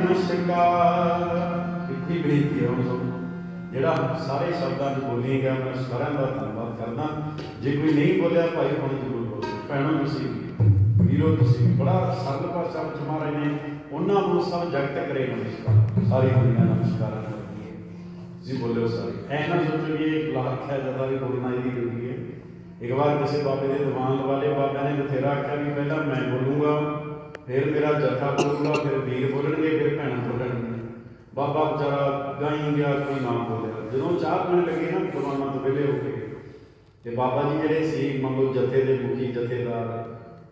ਨਮਸਕਾਰ ਇੱਥੇ ਬੇਨਤੀ ਹੈ ਹੁਣ ਜਿਹੜਾ ਸਾਰੇ ਸ਼ਬਦਾਂ ਨੂੰ ਬੋਲੀਏਗਾ ਮੈਂ ਸਾਰਿਆਂ ਦਾ ਧੰਨਵਾਦ ਕਰਦਾ। ਜੇ ਕੋਈ ਨਹੀਂ ਬੋਲਿਆ, ਭਾਈ ਹੁਣ ਜ਼ਰੂਰ ਬੋਲੋ। ਭੈਣੋ, ਤੁਸੀਂ ਵੀਰੋ, ਤੁਸੀਂ ਬੜਾ ਸਰਲ ਭਾਸ਼ਾ ਵਿੱਚ ਮਹਾਰਾਜ ਨੇ ਉਹਨਾਂ ਨੂੰ ਸਭ ਜਗਤ ਕਰੇ ਨਮਸਕਾਰ। ਸਾਰੀ ਦੁਨੀਆ ਨਮਸਕਾਰ ਕਰਦੀ ਹੈ। ਤੁਸੀਂ ਬੋਲਿਓ ਸਾਰੇ। ਐ ਨਾ ਸੋਚੋ ਕਿ ਇਹ ਲਾਖ ਹੈ, ਜਦਾ ਵੀ ਬੋਲਣਾ ਇਹਦੀ ਜ਼ਰੂਰੀ ਹੈ। ਇੱਕ ਵਾਰ ਕਿਸੇ ਬਾਬੇ ਦੇ ਦੀਵਾਨ ਲਵਾਲੇ ਬਾਬਾ ਨੇ ਬਥੇਰਾ ਆਖਿਆ ਵੀ ਪਹਿਲਾਂ ਮੈਂ ਬੋਲੂੰਗਾ। ਫਿਰ ਮੇਰਾ ਜਥਾ ਬੋਲੂਗਾ ਫਿਰ ਵੀਰ ਬੋਲਣਗੇ, ਫਿਰ ਭੈਣਾਂ ਬੋਲਣਗੀਆਂ। ਬਾਬਾ ਵਿਚਾਰਾ ਗਾਈ ਗਿਆ ਕੋਈ ਨਾ ਬੋਲਿਆ। ਜਦੋਂ ਚਾਹ ਪੀਣ ਲੱਗੇ ਨਾ ਦੀਵਾਨਾਂ ਤੋਂ ਵਿਹਲੇ ਹੋ ਕੇ, ਤੇ ਬਾਬਾ ਜੀ ਜਿਹੜੇ ਸੀ, ਮੰਨ ਜਥੇ ਦੇ ਮੁਖੀ, ਜਥੇਦਾਰ,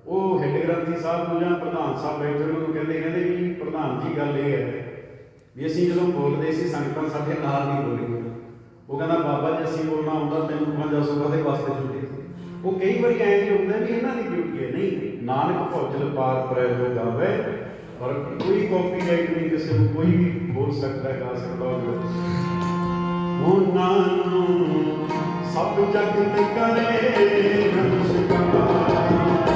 ਉਹ ਹੈੱਡ ਗ੍ਰੰਥੀ ਸਾਹਿਬ ਨੂੰ ਜਾਂ ਪ੍ਰਧਾਨ ਸਾਹਿਬ ਬੈਠੇ ਉਹਨਾਂ ਨੂੰ ਕਹਿੰਦੇ ਕਹਿੰਦੇ ਵੀ ਪ੍ਰਧਾਨ ਜੀ, ਗੱਲ ਇਹ ਹੈ ਵੀ ਅਸੀਂ ਜਦੋਂ ਬੋਲਦੇ ਸੀ, ਸੰਗਤਾਂ ਸਾਡੇ ਨਾਲ ਨਹੀਂ ਬੋਲੀਆਂ। ਉਹ ਕਹਿੰਦਾ, ਬਾਬਾ ਜੀ, ਅਸੀਂ ਬੋਲਣਾ ਹੁੰਦਾ, ਤੈਨੂੰ ਪੰਜਾ ਸੌ ਕਾਹਦੇ ਵਾਸਤੇ ਛੁੱਟੀ ਉਹ ਕਈ ਵਾਰੀ ਐਂ ਵੀ ਹੁੰਦਾ ਵੀ ਇਹਨਾਂ ਦੀ ਡਿਊਟੀ ਹੈ। ਨਹੀਂ, ਨਾਨਕ ਭੌਜਲ ਪਾਰ ਪਰੈ ਜੋ ਗਾਵੇ ਪਰ ਕੋਈ ਕਾਪੀਰਾਈਟ ਨਹੀਂ, ਕਿਸੇ ਨੂੰ ਕੋਈ ਵੀ ਬੋਲ ਸਕਦਾ, ਗਾ ਸਕਦਾ ਉਹਨਾਂ ਨੂੰ ਸਭ ਜਗ ਕਰੇ ਨਮਸਕਾਰ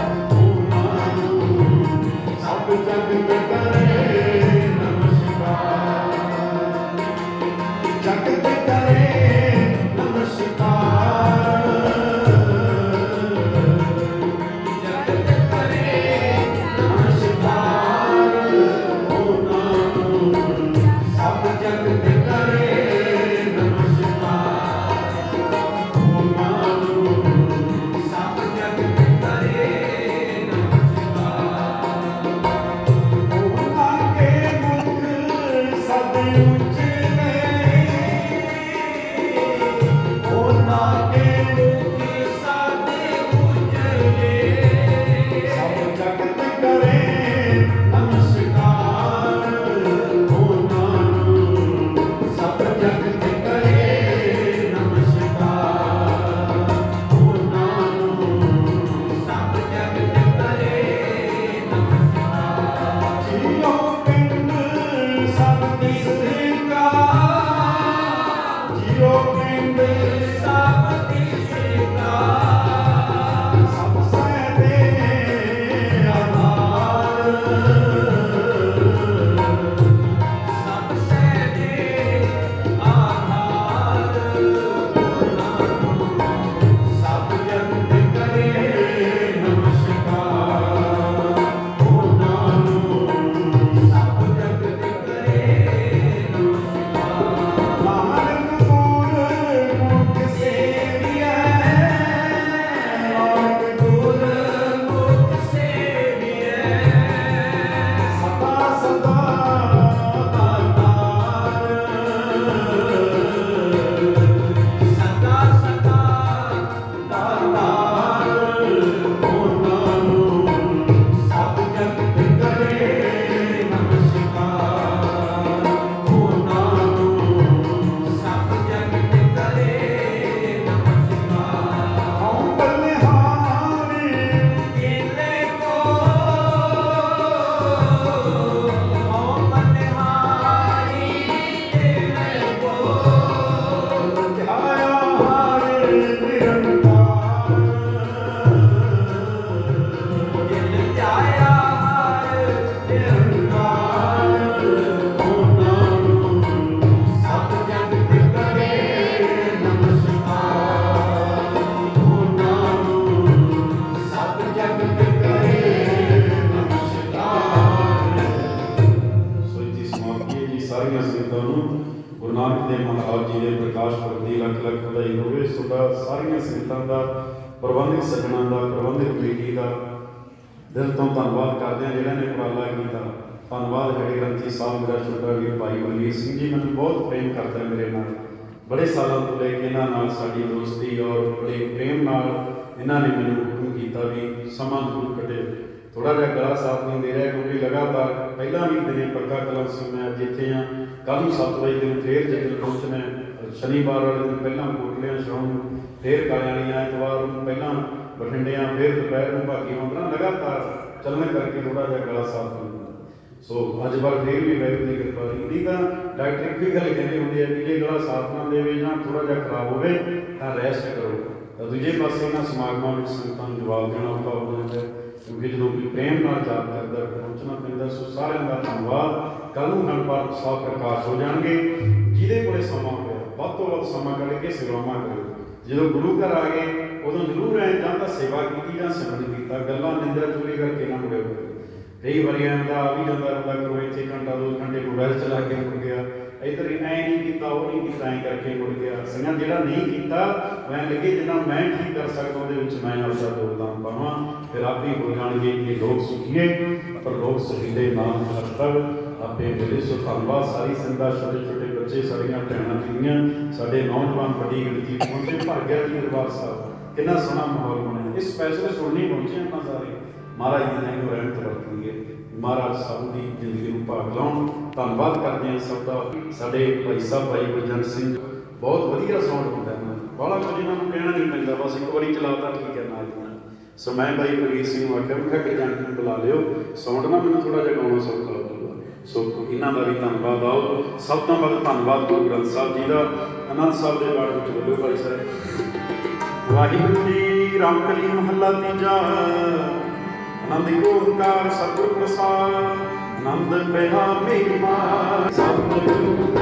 ਨਾਨਕ ਦੇ ਮਹਾਰਾਜ ਜੀ ਦੇ ਪ੍ਰਕਾਸ਼ ਪੁਰਬ ਦੀ ਲੱਖ ਲੱਖ ਵਧਾਈ ਹੋਵੇ ਤੁਹਾਡਾ ਸਾਰੀਆਂ ਸੰਗਤਾਂ ਦਾ, ਪ੍ਰਬੰਧਕ ਸੱਜਣਾ ਦਾ, ਪ੍ਰਬੰਧਕ ਕਮੇਟੀ ਦਾ ਦਿਲ ਤੋਂ ਧੰਨਵਾਦ ਕਰਦੇ ਹਾਂ ਜਿਹੜਾ ਨੇ ਉਪਰਾਲਾ ਕੀਤਾ। ਧੰਨਵਾਦ ਹੈ ਗ੍ਰੰਥੀ ਸਾਹਿਬ, ਮੇਰਾ ਛੋਟਾ ਵੀਰ ਭਾਈ ਬਲਵੀਰ ਸਿੰਘ ਜੀ, ਮੈਨੂੰ ਬਹੁਤ ਪ੍ਰੇਮ ਕਰਦਾ ਮੇਰੇ ਨਾਲ। ਬੜੇ ਸਾਲਾਂ ਤੋਂ ਲੈ ਕੇ ਇਹਨਾਂ ਨਾਲ ਸਾਡੀ ਦੋਸਤੀ ਔਰ ਬੜੇ ਪ੍ਰੇਮ ਨਾਲ ਇਹਨਾਂ ਨੇ ਮੈਨੂੰ ਹੁਕਮ ਕੀਤਾ ਵੀ ਸਮਾਂ ਜ਼ਰੂਰ ਕੱਢੇ। ਥੋੜਾ ਜਿਹਾ ਗਲਾ ਸਾਥ ਨਹੀਂ ਦੇ ਰਿਹਾ, ਕਿਉਂਕਿ ਲਗਾਤਾਰ ਪਹਿਲਾਂ ਵੀ ਦਿਨੇ ਪੱਕਾ ਕਲਮ ਸੀ, ਮੈਂ ਅੱਜ ਇੱਥੇ ਆ ਕੱਲ ਨੂੰ 7 ਵਜੇ ਦਿਨ ਫੇਰ ਜਗਲ ਪਹੁੰਚਣਾ ਹੈ। ਸ਼ਨੀਵਾਰ ਵਾਲੇ ਦਿਨ ਪਹਿਲਾਂ ਕੋਟਲਿਆਂ ਸ਼ਾਮ ਨੂੰ ਫੇਰ ਕਾਲਿਆਣੀਆਂ ਐਤਵਾਰ ਨੂੰ ਪਹਿਲਾਂ ਬਠਿੰਡਿਆਂ, ਫੇਰ ਦੁਪਹਿਰ ਨੂੰ ਬਾਕੀ ਹੁੰਦਾ ਲਗਾਤਾਰ ਚੱਲਣ ਕਰਕੇ ਥੋੜਾ ਜਿਹਾ ਗਲਾ ਸਾਥ ਨਹੀਂ ਦਿੰਦਾ ਸੋ ਅੱਜ ਵਾਰ ਫੇਰ ਵੀ ਵੈਰੂ ਦੀ ਕਿਰਪਾ ਰਹੀ ਨਹੀਂ ਤਾਂ ਡਾਕਟਰ ਇੱਕ ਵੀ ਗੱਲ ਕਹਿੰਦੇ ਹੁੰਦੇ ਆ ਕਿ ਜੇ ਗਲਾ ਸਾਥ ਨਾ ਦੇਵੇ ਜਾਂ ਥੋੜਾ ਜਿਹਾ ਖਰਾਬ ਹੋਵੇ, ਤਾਂ ਰੈਸਟ ਕਰੋ। ਤਾਂ ਦੂਜੇ ਪਾਸੇ ਇਹਨਾਂ ਸਮਾਗਮਾਂ ਵਿੱਚ ਸੰਗਤਾਂ ਨੂੰ ਜਵਾਬ ਦੇਣਾ ਔਖਾ ਹੋ ਜਾਂਦਾ ਕਿਉਂਕਿ ਜਦੋਂ ਕੋਈ ਪ੍ਰੇਮ ਨਾਲ ਯਾਦ ਕਰਦਾ ਸਾਰਿਆਂ ਦਾ ਧੰਨਵਾਦ। ਕੱਲ ਨੂੰ ਖੰਡ ਸਾਹਿਬ ਪ੍ਰਕਾਸ਼ ਹੋ ਜਾਣਗੇ। ਜਿਹਦੇ ਕੋਲੇ ਸਮਾਂ ਹੋਇਆ, ਵੱਧ ਤੋਂ ਵੱਧ ਸਮਾਂ ਕੱਢ ਕੇ ਸੇਵਾਵਾਂ ਕਰੋ ਜਦੋਂ ਗੁਰੂ ਘਰ ਆ ਗਏ, ਉਦੋਂ ਜ਼ਰੂਰ ਐ ਜਾਂ ਤਾਂ ਸੇਵਾ ਕੀਤੀ ਜਾਂ ਸਿਮਰਨ ਕੀਤਾ। ਗੱਲਾਂ ਨਿੰਦਿਆ ਚੁਗਲੀ ਕਰਕੇ ਨਾ ਮੁੜਿਓ ਕਈ ਵਾਰੀ ਆਂਦਾ ਆ ਵੀ ਜਾਂਦਾ ਰਹਿੰਦਾ ਕੋਈ ਇੱਥੇ ਘੰਟਾ ਦੋ ਘੰਟੇ ਮੋਬਾਈਲ ਚਲਾ ਕੇ ਮੁੜ ਗਿਆ। ਇਧਰ ਐ ਨਹੀਂ ਕੀਤਾ, ਉਹ ਨਹੀਂ ਕੀਤਾ, ਐ ਕਰਕੇ ਮੁੜ ਗਿਆ। ਸੰਗਤ ਜਿਹੜਾ ਨਹੀਂ ਕੀਤਾ, ਮੈਂ ਲੱਗੇ ਜਿੰਨਾ ਮੈਂ ਠੀਕ ਕਰ ਸਕਦਾ, ਉਹਦੇ ਵਿੱਚ ਮੈਂ ਆਪਦਾ ਯੋਗਦਾਨ ਪਾਵਾਂ। ਫਿਰ ਆਪ ਹੀ ਹੋ ਜਾਣਗੇ ਕਿ ਲੋਕ ਸੁਖੀਏ। ਪਰ ਲੋਕ ਸੁਖੀਦੇ ਨਾਮ ਕਰਤਵ ਆਪੇ ਮਿਲੇ ਸੋ ਧੰਨਵਾਦ। ਸਾਰੀ ਸੰਗਤ ਛੋਟੇ ਛੋਟੇ ਬੱਚੇ ਸਾਡੀਆਂ ਭੈਣਾਂ ਕੀਆਂ ਸਾਡੇ ਨੌਜਵਾਨ ਵੱਡੀ ਗਿਣਤੀ ਪਹੁੰਚੇ। ਭਰ ਗਿਆ ਜੀ ਦਰਬਾਰ ਸਾਹਿਬ। ਕਿੰਨਾ ਸੋਹਣਾ ਮਾਹੌਲ ਬਣਿਆ। ਇਸ ਫੈਸਲੇ ਸੁਣਨੀ ਪਹੁੰਚੇ ਆਪਾਂ ਸਾਰੇ। ਮਹਾਰਾਜ ਜੀ ਨੇ ਨੂੰ ਰਹਿਮਤ ਵਰਤਣਗੇ ਮਹਾਰਾਜ ਸਾਹਿਬ ਦੀ ਜ਼ਿੰਦਗੀ ਨੂੰ ਭਾਗ ਲਾਉਣ। ਧੰਨਵਾਦ ਕਰਦੇ ਹਾਂ ਸਭ ਦਾ। ਸਾਡੇ ਭਾਈ ਸਾਹਿਬ, ਭਾਈ ਗੁਰਜਨ ਸਿੰਘ ਬਹੁਤ ਵਧੀਆ ਸਾਊਂਡ ਹੁੰਦਾ ਇਹਨਾਂ ਦਾ ਕੁਝ ਇਹਨਾਂ ਨੂੰ ਕਹਿਣਾ ਨਹੀਂ ਪੈਂਦਾ। ਬਸ ਇੱਕ ਵਾਰੀ ਚਲਾਤਾ, ਠੀਕ ਹੈ, ਨਾਲ ਸੋ ਮੈਂ ਭਾਈ ਪ੍ਰਵੀਰ ਸਿੰਘ ਨੂੰ ਆਖਿਆ, ਮੈਂ ਕਿਹਾ ਗੁਰਜੰਟ ਨੂੰ ਬੁਲਾ ਲਿਓ। ਸਾਊਂਡ ਨਾ ਮੈਨੂੰ ਥੋੜਾ ਜਿਹਾ ਗਾਉਣਾ ਸੌਖਾ ਲੱਗੂਗਾ ਸੋ ਇਹਨਾਂ ਦਾ ਵੀ ਧੰਨਵਾਦ ਆਓ। ਸਭ ਤੋਂ ਵੱਧ ਧੰਨਵਾਦ ਗੁਰੂ ਗ੍ਰੰਥ ਸਾਹਿਬ ਜੀ ਦਾ। ਅਨੰਦ ਸਾਹਿਬ ਦੇ ਬਾਰੇ ਵਿੱਚ ਬੋਲੋ ਭਾਈ ਸਾਹਿਬ। ਵਾਹਿਗੁਰੂ ਜੀ, ਰਾਮਕਲੀ ਮਹੱਲਾ ਤੀਜਾ। ਆਨੰਦ ਓੰਕਾਰ, ਸਤਿਗੁਰ ਪ੍ਰਸਾਦ। ਆਨੰਦ ਪਿਆ ਮੇਰੀ। ਮਾਂ ਸਤਿਗੁਰੂ